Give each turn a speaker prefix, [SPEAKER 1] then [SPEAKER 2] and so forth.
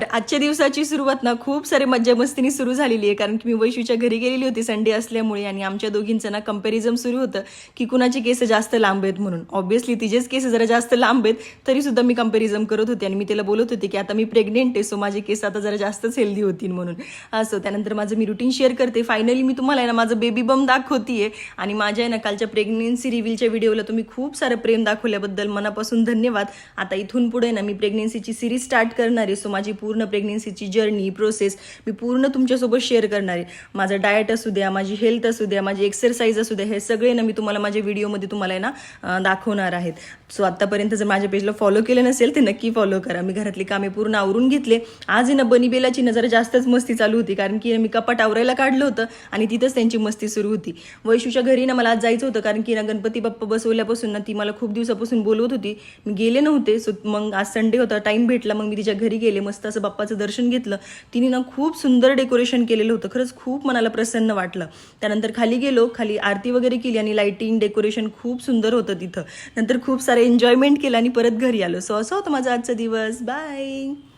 [SPEAKER 1] तर आजच्या दिवसाची सुरुवात ना खूप सारे मज्जामस्तीने सुरू झालेली आहे. कारण की मी वैशूच्या घरी गेलेली होती संडे असल्यामुळे आणि आमच्या दोघींचं ना कंपेरिझम सुरू होतं की कुणाचे केस जास्त लांब आहेत म्हणून. ऑब्व्हियसली तिचेच केस जरा जास्त लांब आहेत तरी सुद्धा मी कंपेरिझम करत होते आणि मी तिला बोलत होते की आता मी प्रेग्नेंट आहे सो माझे केस आता जरा जास्तच हेल्दी होतील म्हणून. असं त्यानंतर माझं मी रुटीन शेअर करते. फायनली मी तुम्हाला आहे ना माझं बेबी बम दाखवतीये आणि माझ्या आहे ना कालच्या प्रेग्नेन्सी रिव्हिलच्या व्हिडिओला तुम्ही खूप सारं प्रेम दाखवल्याबद्दल मनापासून धन्यवाद. आता इथून पुढे ना मी प्रेग्नेन्सीची सिरीज स्टार्ट करणार आहे सो माझी पूर्ण पूर्ण प्रेग्नेन्सीची जर्नी प्रोसेस मी पूर्ण तुमच्यासोबत शेअर करणार आहे. माझं डाएट असू द्या माझी हेल्थ असू द्या माझी एक्सरसाइज असू द्या हे सगळे ना मी तुम्हाला माझ्या व्हिडिओमध्ये तुम्हाला आहे ना दाखवणार आहेत. सो आत्तापर्यंत जर माझ्या पेजला फॉलो केलं नसेल ते नक्की फॉलो करा. मी घरातली कामे पूर्ण आवरून घेतले. आज आहे ना बनी बेलाची ना जरा जास्तच मस्ती चालू होती कारण की मी कपाट आवरायला काढलं होतं आणि तिथंच त्यांची मस्ती सुरू होती. वैशूच्या घरी ना मला आज जायचं होतं कारण की ना गणपती बाप्पा बसवल्यापासून ना ती मला खूप दिवसापासून बोलवत होती. मी गेले नव्हते सो मग आज संडे होता टाईम भेटला मग मी तिच्या घरी गेले मस्त असं बाप्पाचं दर्शन घेतलं तिने ना खूप सुंदर डेकोरेशन केलेलं होतं. खरंच खूप मनाला प्रसन्न वाटलं. त्यानंतर खाली गेलो खाली आरती वगैरे केली आणि लाइटिंग डेकोरेशन खूप सुंदर होतं तिथं. नंतर खूप सारे एन्जॉयमेंट केलं आणि परत घरी आलो. सो असं होतं माझा आजचा दिवस. बाय